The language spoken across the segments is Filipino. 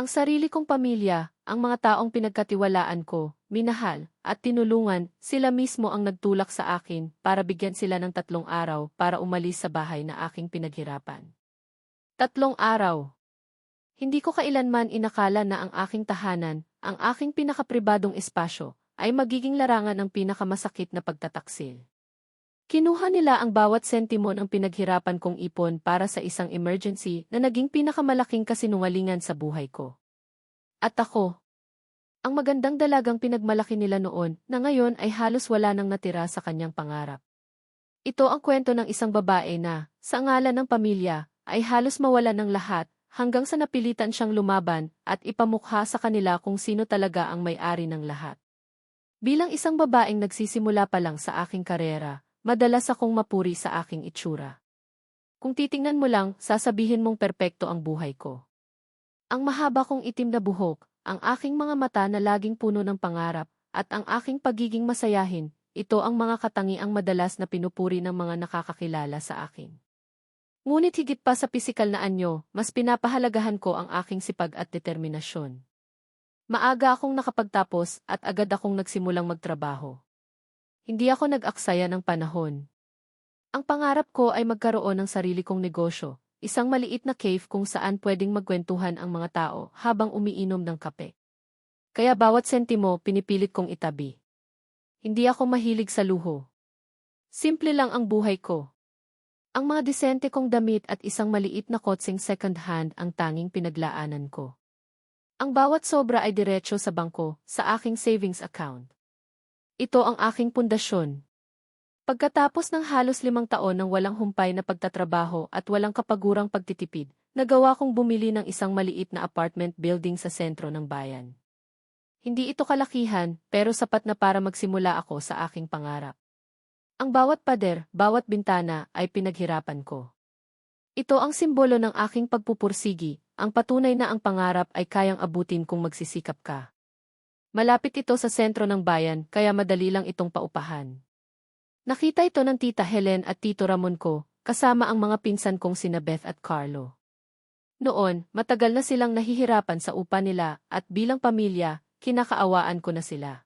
Ang sarili kong pamilya, ang mga taong pinagkatiwalaan ko, minahal, at tinulungan, sila mismo ang nagtulak sa akin para bigyan sila ng tatlong araw para umalis sa bahay na aking pinaghirapan. Tatlong araw. Hindi ko kailanman inakala na ang aking tahanan, ang aking pinakapribadong espasyo, ay magiging larangan ng pinakamasakit na pagtataksil. Kinuha nila ang bawat sentimo ng pinaghirapan kong ipon para sa isang emergency na naging pinakamalaking kasinungalingan sa buhay ko. At ako, ang magandang dalagang pinagmalaki nila noon na ngayon ay halos wala nang natira sa kanyang pangarap. Ito ang kwento ng isang babae na, sa ngalan ng pamilya, ay halos mawala ng lahat hanggang sa napilitan siyang lumaban at ipamukha sa kanila kung sino talaga ang may-ari ng lahat. Bilang isang babaeng nagsisimula pa lang sa aking karera, Madalas akong mapuri sa aking itsura. Kung titingnan mo lang, sasabihin mong perpekto ang buhay ko. Ang mahaba kong itim na buhok, ang aking mga mata na laging puno ng pangarap, at ang aking pagiging masayahin, ito ang mga katangiang madalas na pinupuri ng mga nakakakilala sa akin. Ngunit higit pa sa pisikal na anyo, mas pinapahalagahan ko ang aking sipag at determinasyon. Maaga akong nakapagtapos at agad akong nagsimulang magtrabaho. Hindi ako nag-aksaya ng panahon. Ang pangarap ko ay magkaroon ng sarili kong negosyo, isang maliit na cave kung saan pwedeng magkwentuhan ang mga tao habang umiinom ng kape. Kaya bawat sentimo pinipilit kong itabi. Hindi ako mahilig sa luho. Simple lang ang buhay ko. Ang mga disente kong damit at isang maliit na kotseng second hand ang tanging pinaglaanan ko. Ang bawat sobra ay diretsyo sa bangko, sa aking savings account. Ito ang aking pundasyon. Pagkatapos ng halos limang taon ng walang humpay na pagtatrabaho at walang kapagurang pagtitipid, nagawa kong bumili ng isang maliit na apartment building sa sentro ng bayan. Hindi ito kalakihan, pero sapat na para magsimula ako sa aking pangarap. Ang bawat pader, bawat bintana ay pinaghirapan ko. Ito ang simbolo ng aking pagpupursigi, ang patunay na ang pangarap ay kayang abutin kung magsisikap ka. Malapit ito sa sentro ng bayan kaya madali lang itong paupahan. Nakita ito ng tita Helen at tito Ramon ko, kasama ang mga pinsan kong sina Beth at Carlo. Noon, matagal na silang nahihirapan sa upa nila at bilang pamilya, kinakaawaan ko na sila.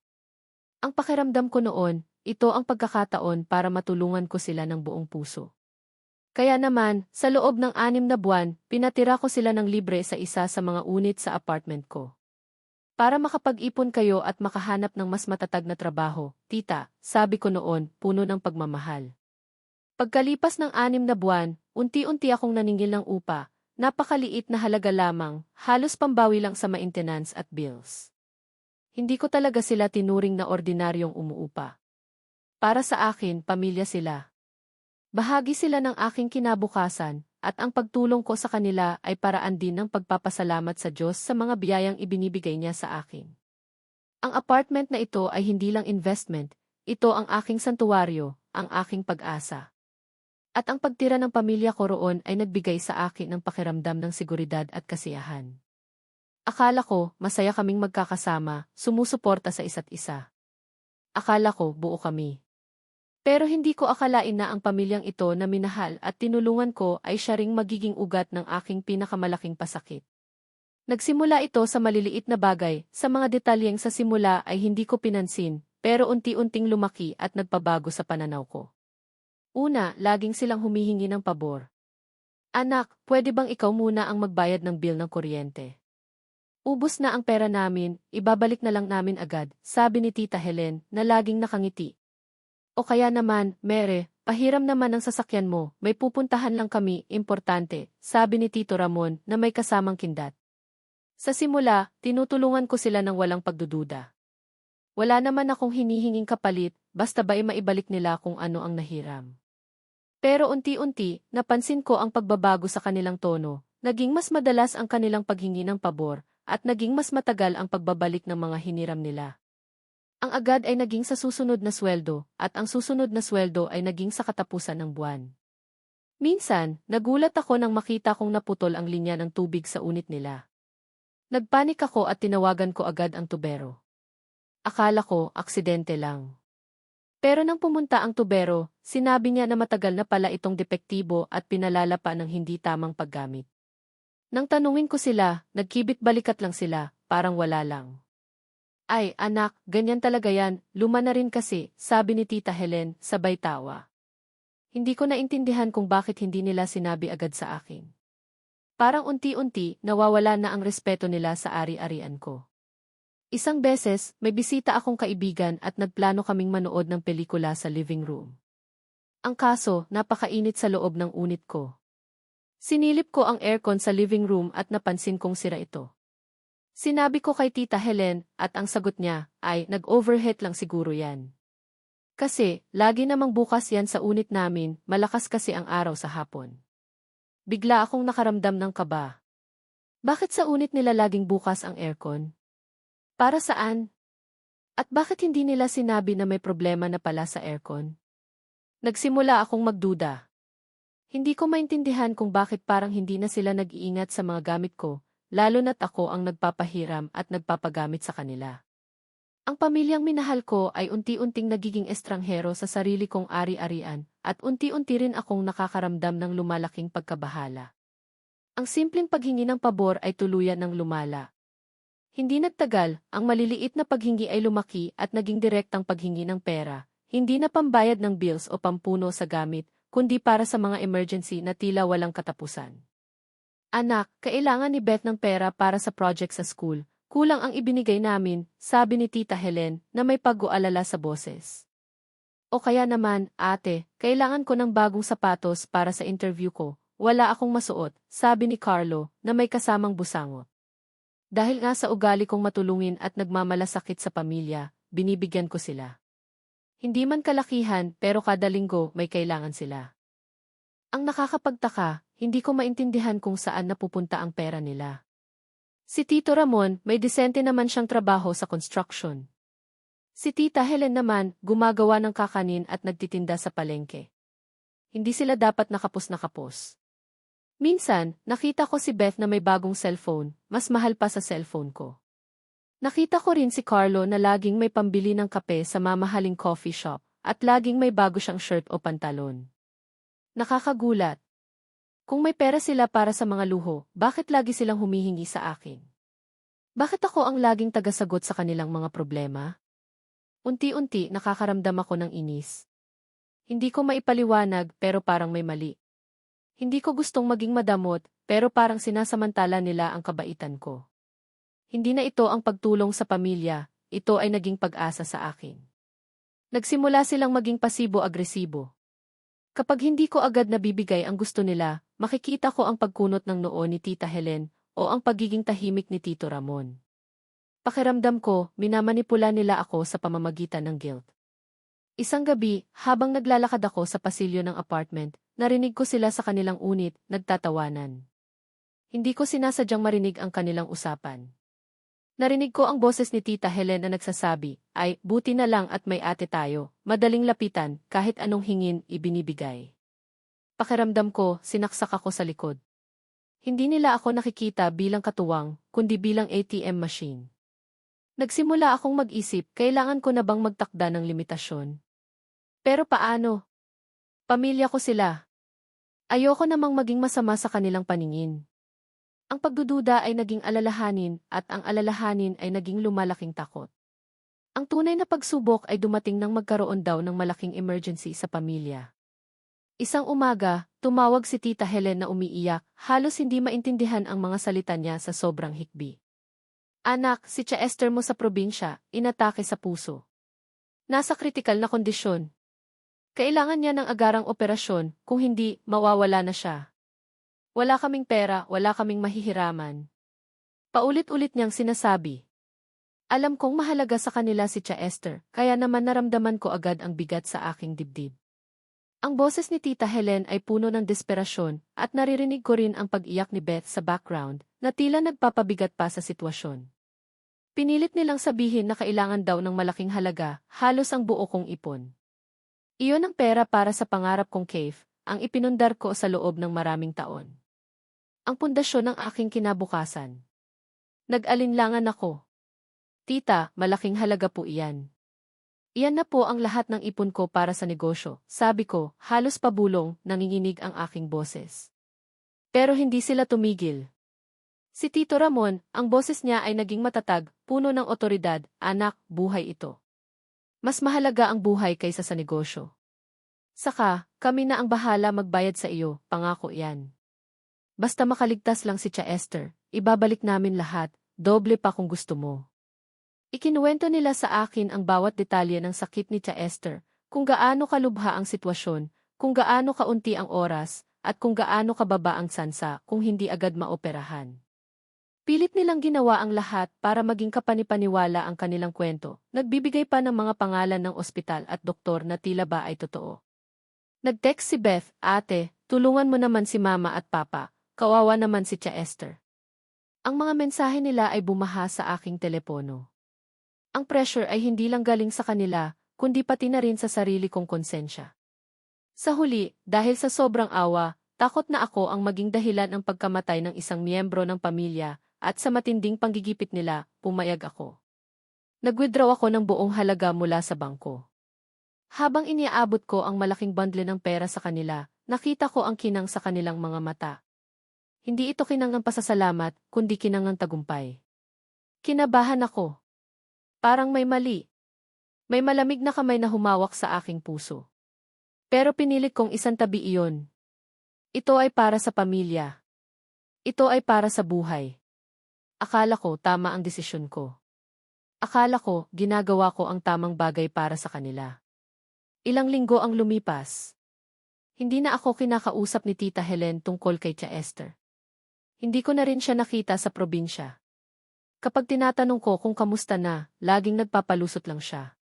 Ang pakiramdam ko noon, ito ang pagkakataon para matulungan ko sila ng buong puso. Kaya naman, sa loob ng anim na buwan, pinatira ko sila ng libre sa isa sa mga unit sa apartment ko. Para makapag-ipon kayo at makahanap ng mas matatag na trabaho, tita, sabi ko noon, puno ng pagmamahal. Pagkalipas ng anim na buwan, unti-unti akong naningil ng upa, napakaliit na halaga lamang, halos pambawi lang sa maintenance at bills. Hindi ko talaga sila tinuring na ordinaryong umuupa. Para sa akin, pamilya sila. Bahagi sila ng aking kinabukasan, at ang pagtulong ko sa kanila ay paraan din ng pagpapasalamat sa Diyos sa mga biyayang ibinibigay niya sa akin. Ang apartment na ito ay hindi lang investment, ito ang aking santuwaryo, ang aking pag-asa. At ang pagtira ng pamilya ko roon ay nagbigay sa akin ng pakiramdam ng seguridad at kasiyahan. Akala ko, masaya kaming magkakasama, sumusuporta sa isa't isa. Akala ko, buo kami. Pero hindi ko akalain na ang pamilyang ito na minahal at tinulungan ko ay siya ring magiging ugat ng aking pinakamalaking pasakit. Nagsimula ito sa maliliit na bagay, sa mga detalyeng sa simula ay hindi ko pinansin, pero unti-unting lumaki at nagpabago sa pananaw ko. Una, laging silang humihingi ng pabor. Anak, pwede bang ikaw muna ang magbayad ng bill ng kuryente? Ubus na ang pera namin, ibabalik na lang namin agad, sabi ni Tita Helen na laging nakangiti, o kaya naman, Mere, pahiram naman ang sasakyan mo, may pupuntahan lang kami, importante, sabi ni Tito Ramon na may kasamang kindat. Sa simula, tinutulungan ko sila ng walang pagdududa. Wala naman akong hinihinging kapalit, basta ba maibalik nila kung ano ang nahiram. Pero unti-unti, napansin ko ang pagbabago sa kanilang tono, naging mas madalas ang kanilang paghingi ng pabor, at naging mas matagal ang pagbabalik ng mga hiniram nila. Ang agad ay naging sa susunod na sweldo, at ang susunod na sweldo ay naging sa katapusan ng buwan. Minsan, nagulat ako nang makita kong naputol ang linya ng tubig sa unit nila. Nagpanik ako at tinawagan ko agad ang tubero. Akala ko, aksidente lang. Pero nang pumunta ang tubero, sinabi niya na matagal na pala itong depektibo at pinalala pa ng hindi tamang paggamit. Nang tanungin ko sila, nagkibit balikat lang sila, parang wala lang. Ay, anak, ganyan talaga yan, luma na rin kasi, sabi ni Tita Helen, sabay tawa. Hindi ko naintindihan kung bakit hindi nila sinabi agad sa akin. Parang unti-unti, nawawala na ang respeto nila sa ari-arian ko. Isang beses, may bisita akong kaibigan at nagplano kaming manood ng pelikula sa living room. Ang kaso, napakainit sa loob ng unit ko. Sinilip ko ang aircon sa living room at napansin kong sira ito. Sinabi ko kay Tita Helen at ang sagot niya ay nag-overheat lang siguro yan. Kasi, lagi namang bukas yan sa unit namin, malakas kasi ang araw sa hapon. Bigla akong nakaramdam ng kaba. Bakit sa unit nila laging bukas ang aircon? Para saan? At bakit hindi nila sinabi na may problema na pala sa aircon? Nagsimula akong magduda. Hindi ko maintindihan kung bakit parang hindi na sila nag-iingat sa mga gamit ko, lalo na't ako ang nagpapahiram at nagpapagamit sa kanila. Ang pamilyang minahal ko ay unti-unting nagiging estranghero sa sarili kong ari-arian at unti-unti rin akong nakakaramdam ng lumalaking pagkabahala. Ang simpleng paghingi ng pabor ay tuluyan ng lumala. Hindi nagtagal, ang maliliit na paghingi ay lumaki at naging direktang paghingi ng pera, hindi na pambayad ng bills o pampuno sa gamit, kundi para sa mga emergency na tila walang katapusan. Anak, kailangan ni Beth ng pera para sa project sa school. Kulang ang ibinigay namin, sabi ni Tita Helen na may pag-ualala sa boses. O kaya naman, ate, kailangan ko ng bagong sapatos para sa interview ko. Wala akong masuot, sabi ni Carlo na may kasamang busangot. Dahil nga sa ugali kong matulungin at nagmamalasakit sa pamilya, binibigyan ko sila. Hindi man kalakihan pero kada linggo may kailangan sila. Ang nakakapagtaka, hindi ko maintindihan kung saan napupunta ang pera nila. Si Tito Ramon, may disente naman siyang trabaho sa construction. Si Tita Helen naman, gumagawa ng kakanin at nagtitinda sa palengke. Hindi sila dapat nakapos na kapos. Minsan, nakita ko si Beth na may bagong cellphone, mas mahal pa sa cellphone ko. Nakita ko rin si Carlo na laging may pambili ng kape sa mamahaling coffee shop, at laging may bago siyang shirt o pantalon. Nakakagulat, kung may pera sila para sa mga luho, bakit lagi silang humihingi sa akin? Bakit ako ang laging tagasagot sa kanilang mga problema? Unti-unti nakakaramdam ako ng inis. Hindi ko maipaliwanag pero parang may mali. Hindi ko gustong maging madamot pero parang sinasamantala nila ang kabaitan ko. Hindi na ito ang pagtulong sa pamilya, ito ay naging pag-asa sa akin. Nagsimula silang maging pasibo-agresibo. Kapag hindi ko agad nabibigay ang gusto nila, makikita ko ang pagkunot ng noo ni Tita Helen o ang pagiging tahimik ni Tito Ramon. Pakiramdam ko, minamanipula nila ako sa pamamagitan ng guilt. Isang gabi, habang naglalakad ako sa pasilyo ng apartment, narinig ko sila sa kanilang unit, nagtatawanan. Hindi ko sinasadyang marinig ang kanilang usapan. Narinig ko ang boses ni Tita Helen na nagsasabi, ay, buti na lang at may ate tayo, madaling lapitan, kahit anong hingin, ibinibigay. Pakiramdam ko, sinaksak ako sa likod. Hindi nila ako nakikita bilang katuwang, kundi bilang ATM machine. Nagsimula akong mag-isip, kailangan ko na bang magtakda ng limitasyon? Pero paano? Pamilya ko sila. Ayoko namang maging masama sa kanilang paningin. Ang pagdududa ay naging alalahanin at ang alalahanin ay naging lumalaking takot. Ang tunay na pagsubok ay dumating nang magkaroon daw ng malaking emergency sa pamilya. Isang umaga, tumawag si Tita Helen na umiiyak, halos hindi maintindihan ang mga salita niya sa sobrang hikbi. Anak, si Cha Esther mo sa probinsya, inatake sa puso. Nasa kritikal na kondisyon. Kailangan niya ng agarang operasyon, kung hindi, mawawala na siya. Wala kaming pera, wala kaming mahihiraman. Paulit-ulit niyang sinasabi. Alam kong mahalaga sa kanila si Cha Esther, kaya naman naramdaman ko agad ang bigat sa aking dibdib. Ang boses ni Tita Helen ay puno ng desperasyon at naririnig ko rin ang pag-iyak ni Beth sa background na tila nagpapabigat pa sa sitwasyon. Pinilit nilang sabihin na kailangan daw ng malaking halaga, halos ang buo kong ipon. Iyon ang pera para sa pangarap kong cave, ang ipinundar ko sa loob ng maraming taon ang pundasyon ng aking kinabukasan. Nag-alinlangan ako. Tita, malaking halaga po iyan. Iyan na po ang lahat ng ipon ko para sa negosyo, sabi ko, halos pabulong, nanginginig ang aking boses. Pero hindi sila tumigil. Si Tito Ramon, ang boses niya ay naging matatag, puno ng otoridad, anak, buhay ito. Mas mahalaga ang buhay kaysa sa negosyo. Saka, kami na ang bahala magbayad sa iyo, pangako yan. Basta makaligtas lang si Tia Esther, ibabalik namin lahat, doble pa kung gusto mo. Ikinuwento nila sa akin ang bawat detalye ng sakit ni Tia Esther, kung gaano kalubha ang sitwasyon, kung gaano kaunti ang oras, at kung gaano kababa ang sansa kung hindi agad maoperahan. Pilit nilang ginawa ang lahat para maging kapanipaniwala ang kanilang kwento, nagbibigay pa ng mga pangalan ng ospital at doktor na tila ba ay totoo. Nag-text si Beth, ate, tulungan mo naman si mama at papa, kawawa naman si Tia Esther. Ang mga mensahe nila ay bumaha sa aking telepono. Ang pressure ay hindi lang galing sa kanila, kundi pati na rin sa sarili kong konsensya. Sa huli, dahil sa sobrang awa, takot na ako ang maging dahilan ng pagkamatay ng isang miyembro ng pamilya, at sa matinding panggigipit nila, pumayag ako. Nag-withdraw ako ng buong halaga mula sa bangko. Habang iniaabot ko ang malaking bundle ng pera sa kanila, nakita ko ang kinang sa kanilang mga mata. Hindi ito kinang ng pasasalamat, kundi kinang ng tagumpay. Kinabahan ako. Parang may mali. May malamig na kamay na humawak sa aking puso. Pero pinilit kong isang tabi iyon. Ito ay para sa pamilya. Ito ay para sa buhay. Akala ko tama ang desisyon ko. Akala ko ginagawa ko ang tamang bagay para sa kanila. Ilang linggo ang lumipas. Hindi na ako kinakausap ni Tita Helen tungkol kay Tia Esther. Hindi ko na rin siya nakita sa probinsya. Kapag tinatanong ko kung kamusta na, laging nagpapalusot lang siya.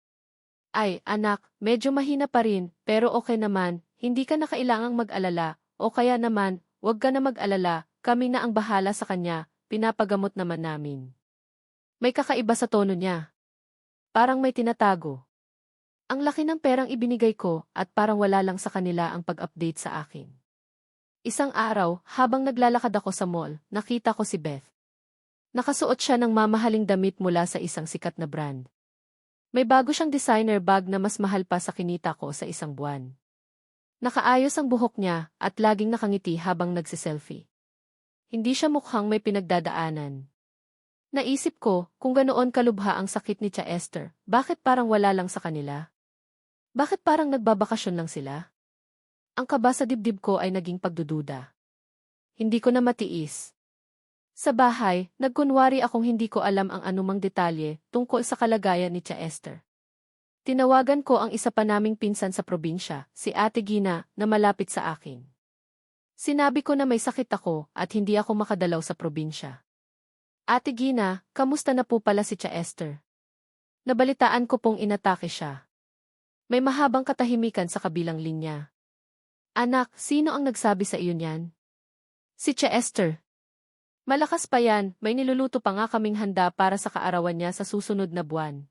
Ay, anak, medyo mahina pa rin, pero okay naman, hindi ka na kailangang mag-alala, o kaya naman, wag ka na mag-alala, kami na ang bahala sa kanya, pinapagamot naman namin. May kakaiba sa tono niya. Parang may tinatago. Ang laki ng perang ibinigay ko at parang wala lang sa kanila ang pag-update sa akin. Isang araw, habang naglalakad ako sa mall, nakita ko si Beth. Nakasuot siya ng mamahaling damit mula sa isang sikat na brand. May bago siyang designer bag na mas mahal pa sa kinita ko sa isang buwan. Nakaayos ang buhok niya at laging nakangiti habang nagsiselfie. Hindi siya mukhang may pinagdadaanan. Naisip ko, kung ganoon kalubha ang sakit ni Tia Esther, bakit parang wala lang sa kanila? Bakit parang nagbabakasyon lang sila? Ang kaba sa dibdib ko ay naging pagdududa. Hindi ko na matiis. Sa bahay, nagkunwari akong hindi ko alam ang anumang detalye tungkol sa kalagayan ni Tia Esther. Tinawagan ko ang isa pa naming pinsan sa probinsya, si Ate Gina, na malapit sa akin. Sinabi ko na may sakit ako at hindi ako makadalaw sa probinsya. Ate Gina, kamusta na po pala si Tia Esther? Nabalitaan ko pong inatake siya. May mahabang katahimikan sa kabilang linya. Anak, sino ang nagsabi sa iyo niyan? Si Tia Esther. Malakas pa yan, may niluluto pa nga kaming handa para sa kaarawan niya sa susunod na buwan.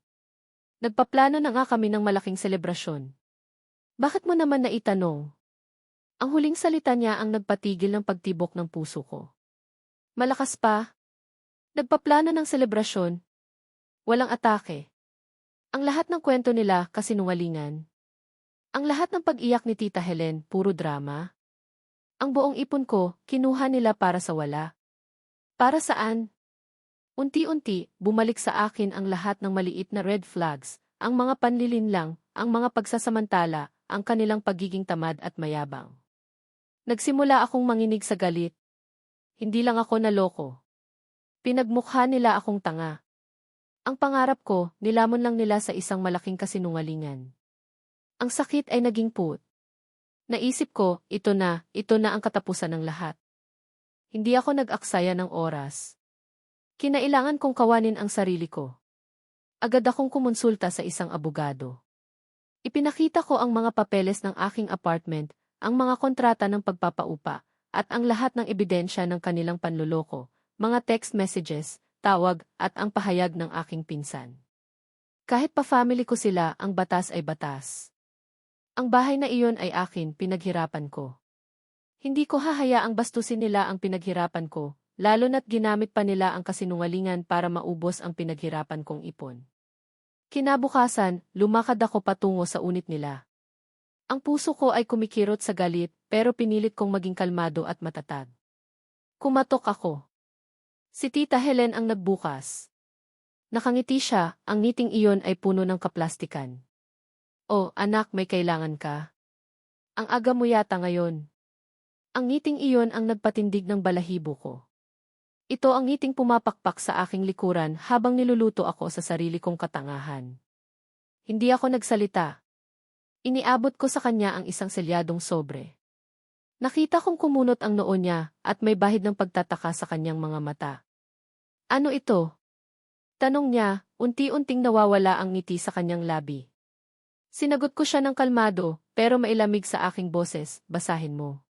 Nagpaplano na nga kami ng malaking selebrasyon. Bakit mo naman naitanong? Ang huling salita niya ang nagpatigil ng pagtibok ng puso ko. Malakas pa. Nagpaplano ng selebrasyon. Walang atake. Ang lahat ng kwento nila kasinungalingan. Ang lahat ng pag-iyak ni Tita Helen, puro drama. Ang buong ipon ko, kinuha nila para sa wala. Para saan? Unti-unti, bumalik sa akin ang lahat ng maliit na red flags, ang mga panlilinlang, ang mga pagsasamantala, ang kanilang pagiging tamad at mayabang. Nagsimula akong manginig sa galit. Hindi lang ako naloko. Pinagmukha nila akong tanga. Ang pangarap ko, nilamon lang nila sa isang malaking kasinungalingan. Ang sakit ay naging put. Naisip ko, ito na, ito na ang katapusan ng lahat. Hindi ako nag-aksaya ng oras. Kinailangan kong kawanin ang sarili ko. Agad akong kumonsulta sa isang abogado. Ipinakita ko ang mga papeles ng aking apartment ang mga kontrata ng pagpapaupa, at ang lahat ng ebidensya ng kanilang panluloko, mga text messages, tawag, at ang pahayag ng aking pinsan. Kahit pa family ko sila, ang batas ay batas. Ang bahay na iyon ay akin, pinaghirapan ko. Hindi ko hahayaang bastusin nila ang pinaghirapan ko, lalo na't ginamit pa nila ang kasinungalingan para maubos ang pinaghirapan kong ipon. Kinabukasan, lumakad ako patungo sa unit nila. Ang puso ko ay kumikirot sa galit, pero pinilit kong maging kalmado at matatag. Kumatok ako. Si Tita Helen ang nagbukas. Nakangiti siya, ang ngiting iyon ay puno ng kaplastikan. Oh, anak, may kailangan ka. Ang aga mo yata ngayon. Ang ngiting iyon ang nagpatindig ng balahibo ko. Ito ang ngiting pumapakpak sa aking likuran habang niluluto ako sa sarili kong katangahan. Hindi ako nagsalita. Iniabot ko sa kanya ang isang selyadong sobre. Nakita kong kumunot ang noo niya at may bahid ng pagtataka sa kanyang mga mata. Ano ito? Tanong niya, unti-unting nawawala ang ngiti sa kanyang labi. Sinagot ko siya ng kalmado, pero mailamig sa aking boses, basahin mo.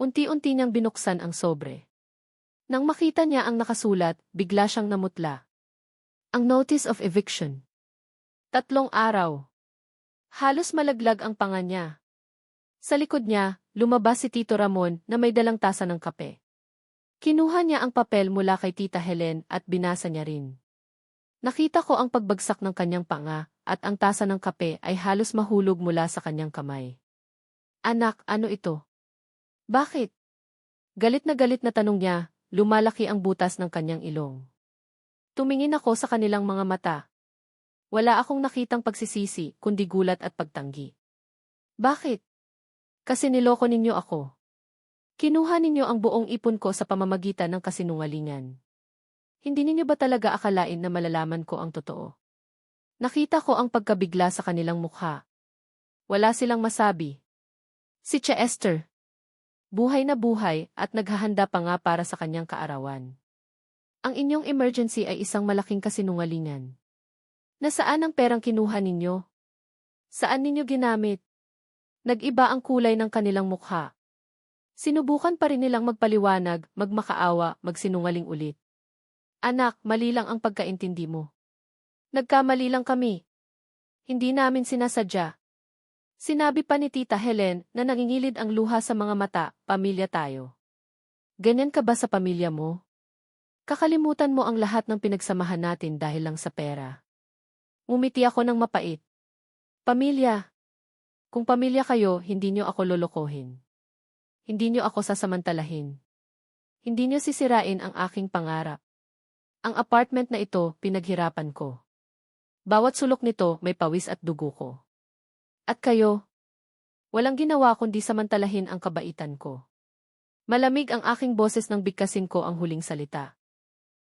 Unti-unti niyang binuksan ang sobre. Nang makita niya ang nakasulat, bigla siyang namutla. Ang Notice of Eviction. Tatlong araw. Halos malaglag ang panga niya. Sa likod niya, lumabas si Tito Ramon na may dalang tasa ng kape. Kinuha niya ang papel mula kay Tita Helen at binasa niya rin. Nakita ko ang pagbagsak ng kanyang panga at ang tasa ng kape ay halos mahulog mula sa kanyang kamay. Anak, ano ito? Bakit? Galit na galit na tanong niya, lumalaki ang butas ng kanyang ilong. Tumingin ako sa kanilang mga mata. Wala akong nakitang pagsisisi, kundi gulat at pagtanggi. Bakit? Kasi niloko ninyo ako. Kinuha ninyo ang buong ipon ko sa pamamagitan ng kasinungalingan. Hindi ninyo ba talaga akalain na malalaman ko ang totoo? Nakita ko ang pagkabigla sa kanilang mukha. Wala silang masabi. Si Chester. Buhay na buhay at naghahanda pa nga para sa kanyang kaarawan. Ang inyong emergency ay isang malaking kasinungalingan. Nasaan ang perang kinuha ninyo? Saan ninyo ginamit? Nag-iba ang kulay ng kanilang mukha. Sinubukan pa rin nilang magpaliwanag, magmakaawa, magsinungaling ulit. Anak, mali lang ang pagkaintindi mo. Nagkamali lang kami. Hindi namin sinasadya. Sinabi pa ni Tita Helen na nangingilid ang luha sa mga mata, pamilya tayo. Ganyan ka ba sa pamilya mo? Kakalimutan mo ang lahat ng pinagsamahan natin dahil lang sa pera. Umiti ako ng mapait. Pamilya. Kung pamilya kayo, hindi nyo ako lolokohin. Hindi nyo ako sasamantalahin. Hindi nyo sisirain ang aking pangarap. Ang apartment na ito, pinaghirapan ko. Bawat sulok nito may pawis at dugo ko. At kayo? Walang ginawa kundi samantalahin ang kabaitan ko. Malamig ang aking boses nang bigkasin ko ang huling salita.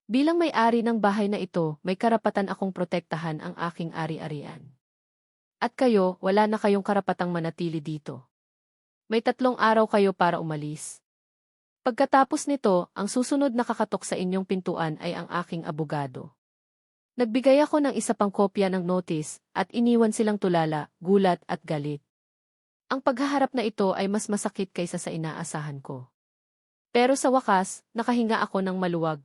Bilang may-ari ng bahay na ito, may karapatan akong protektahan ang aking ari-arian. At kayo, wala na kayong karapatang manatili dito. May tatlong araw kayo para umalis. Pagkatapos nito, ang susunod na kakatok sa inyong pintuan ay ang aking abogado. Nagbigay ako ng isa pang kopya ng notice at iniwan silang tulala, gulat at galit. Ang paghaharap na ito ay mas masakit kaysa sa inaasahan ko. Pero sa wakas, nakahinga ako ng maluwag.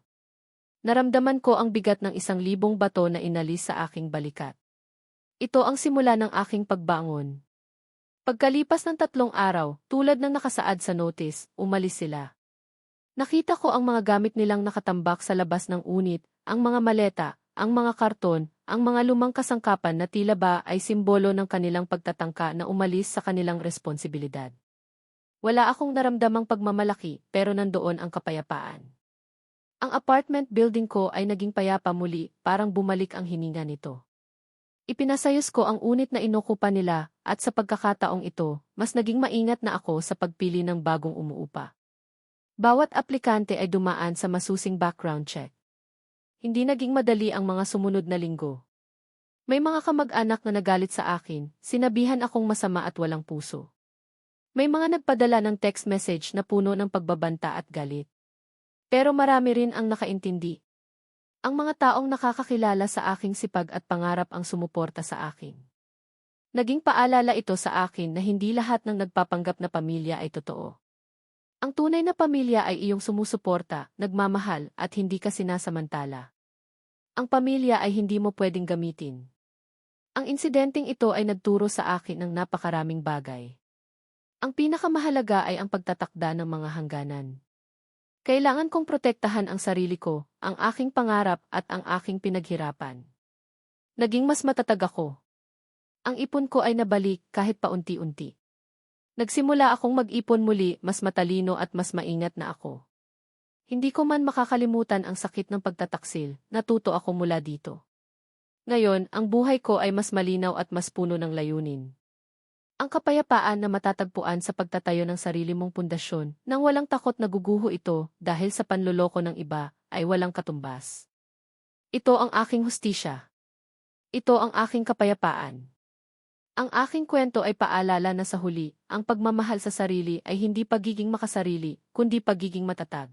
Naramdaman ko ang bigat ng isang libong bato na inalis sa aking balikat. Ito ang simula ng aking pagbangon. Pagkalipas ng tatlong araw, tulad ng nakasaad sa notice, umalis sila. Nakita ko ang mga gamit nilang nakatambak sa labas ng unit, ang mga maleta, ang mga karton, ang mga lumang kasangkapan na tila ba ay simbolo ng kanilang pagtatangka na umalis sa kanilang responsibilidad. Wala akong naramdamang pagmamalaki pero nandoon ang kapayapaan. Ang apartment building ko ay naging payapa muli, parang bumalik ang hininga nito. Ipinasayos ko ang unit na inokupa nila at sa pagkakataong ito, mas naging maingat na ako sa pagpili ng bagong umuupa. Bawat aplikante ay dumaan sa masusing background check. Hindi naging madali ang mga sumunod na linggo. May mga kamag-anak na nagalit sa akin, sinabihan akong masama at walang puso. May mga nagpadala ng text message na puno ng pagbabanta at galit. Pero marami rin ang nakaintindi. Ang mga taong nakakakilala sa aking sipag at pangarap ang sumuporta sa akin. Naging paalala ito sa akin na hindi lahat ng nagpapanggap na pamilya ay totoo. Ang tunay na pamilya ay iyong sumusuporta, nagmamahal, at hindi ka sinasamantala. Ang pamilya ay hindi mo pwedeng gamitin. Ang insidenteng ito ay nagturo sa akin ng napakaraming bagay. Ang pinakamahalaga ay ang pagtatakda ng mga hangganan. Kailangan kong protektahan ang sarili ko, ang aking pangarap at ang aking pinaghirapan. Naging mas matatag ako. Ang ipon ko ay nabalik kahit paunti-unti. Nagsimula akong mag-ipon muli, mas matalino at mas maingat na ako. Hindi ko man makakalimutan ang sakit ng pagtataksil, natuto ako mula dito. Ngayon, ang buhay ko ay mas malinaw at mas puno ng layunin. Ang kapayapaan na matatagpuan sa pagtatayo ng sarili mong pundasyon, nang walang takot na guguho ito dahil sa panloloko ng iba, ay walang katumbas. Ito ang aking hustisya. Ito ang aking kapayapaan. Ang aking kwento ay paalala na sa huli, ang pagmamahal sa sarili ay hindi pagiging makasarili, kundi pagiging matatag.